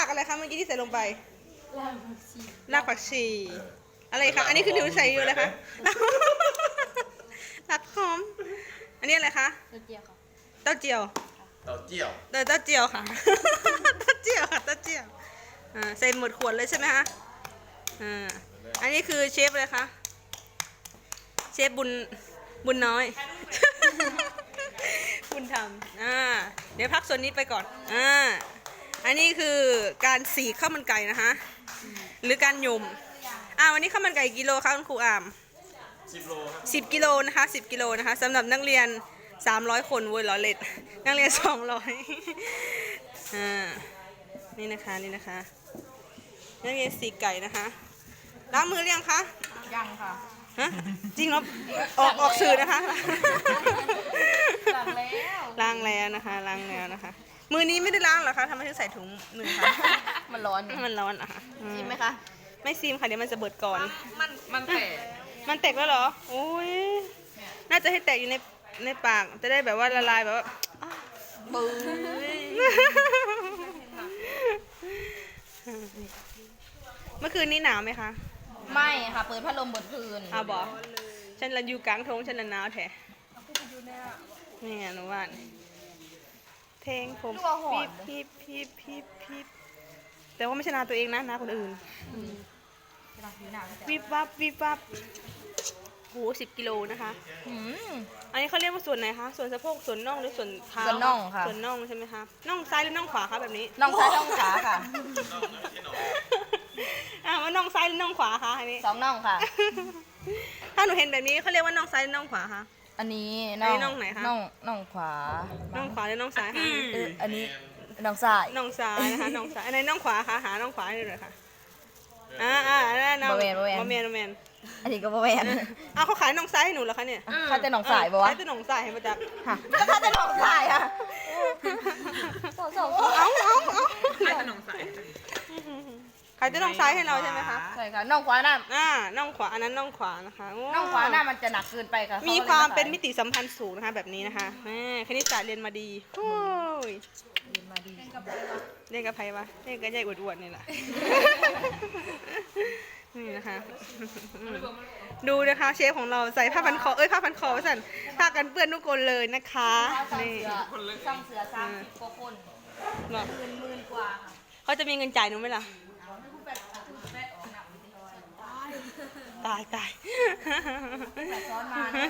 ากอะไรคะเมื่อกี้ที่ใส่ลงไปลาบผักชีรากผักชี อะไรคะอันนี้คือหนูใส่อยู่เลยคะรากหอม อันนี้อะไรคะกระเจียวค่ะเต้าเจี้ยวเต้าเจี้ยวเออเต้าเจี้ยวค่ะเต้าเจี้ยวค่ะเต้าเจี้ยวอ่าใส่หมดขวดเลยใช่ไหมคะอ่าอันนี้คือเชฟเลยคะเชฟบุญบุญน้อย บุญทำอ่าเดี๋ยวพักส่วนนี้ไปก่อนอ่า อันนี้คือการสีข้าวมันไก่นะคะหรือการหยุ่มอ่าวันนี้ข้าวมันไก่กิโลคะคุณครูอามสิบโลครับสิบกิโลนะคะสิบกิโลนะคะสำหรับนักเรียนสามร้อยคนเว้ยเหรอเล็ดนักเรียนสองร้อยอ่านี่นะคะนี่นะคะนักเรียนสีไก่นะคะล้างมือหรือยังคะยังค่ะฮะจริงเหรอออกออกสื่อนะคะ หลังแล้วล้างแล้วนะคะล้างแล้วนะคะ มือนี้ไม่ได้ล้างเหรอคะทำไมถึงใส่ถุงมือคะมันร้อนมันร้อนอะค่ะอืชิมไหมคะ ไม่ซีมค่ะเดี๋ยวมันจะเบิดก่อน มันมันแตกมันแตกแล้วเหรอโอ้ยน่าจะให้แตกอยู่ในในปากจะได้แบบว่าละลายแบบว่าปื้อเมื่อคืนนี้หนาวไหมคะไม่ค่ะ เปิดพัดลมบนคืนเอาบอกฉันละอยู่กลางทงฉันละหนาวแท้ นี่ไงหนูว่าเพลงผมพีบพีบพีบพีบพีบแต่ว่าไม่ใช่นาตัวเองนะนาคนอื่นวิบวับวิบวับโหสิบกิโลนะคะ อืม อันนี้เขาเรียกว่าส่วนไหนคะ ส่วนสะโพก ส่วนน่องหรือส่วนเท้าส่วนน่องค่ะ ส่วนน่องใช่ไหมคะ น่องซ้ายหรือน่องขวาคะแบบนี้น่องซ้ายน่องขวาค่ะ อ่าว่าน่องซ้ายหรือน่องขวาคะอันนี้ สองน่องค่ะ ถ้าหนูเห็นแบบนี้เขาเรียกว่าน่องซ้ายหรือน่องขวาคะ อันนี้อันนี้น่องไหนคะ น่องน่องขวาน่องขวาหรือน่องซ้ายคะเอออันนี้น่องซ้ายน่องซ้ายนะคะน่องซ้ายอันไหนน่องขวาคะหาน่องขวาให้ดูหน่อยค่ะอ่าอ่าอันนั้นน่องบ่แม่นบ่แม่นบ่แมนบ่แมนอันนี้ก็บ่แม่นอ้าวเขาขายน่องซ้ายให้หนูเหรอคะเนี่ยข้าจะน่องซ้ายบ่วะขายแต่น่องซ้ายให้มาจัก ค่ะก็ข้าจะน่องซ้ายค่ะ สองสอง เอ้าเอ้าเอ้าขายแต่น่องซ้าย ขายแต่น่องซ้ายให้เราใช่ไหมคะ ใช่ค่ะน่องขวาน่ะอ่าน่องขวาอันนั้นน่องขวานะคะโน่องขวาน่ะมันจะหนักเกินไปค่ะมีขความลยเป็นมิติสัมพันธ์สูงนะคะแบบนี้นะคะแหมคณิตศาสตร์เรียนมาดีโอ้ยเรียนมาดีเล่นกับใครวะเล่นกับยายอวดๆนี่แหละนี่นะคะ ดูนะคะเชฟของเราใส่ผ้าพันคอเอ้ยผ้าพันคอสั่นผ้ากันเปื้อนทุกคนเลยนะคะสั่งนี่เสือสั่งเสือสามสิบกว่าคนหรอหมื่นหมื่นกว่าค่ะเขาจะมีเงินจ่ายหนูไหมล่ะ ตายตายแต่ซ้อนมานะ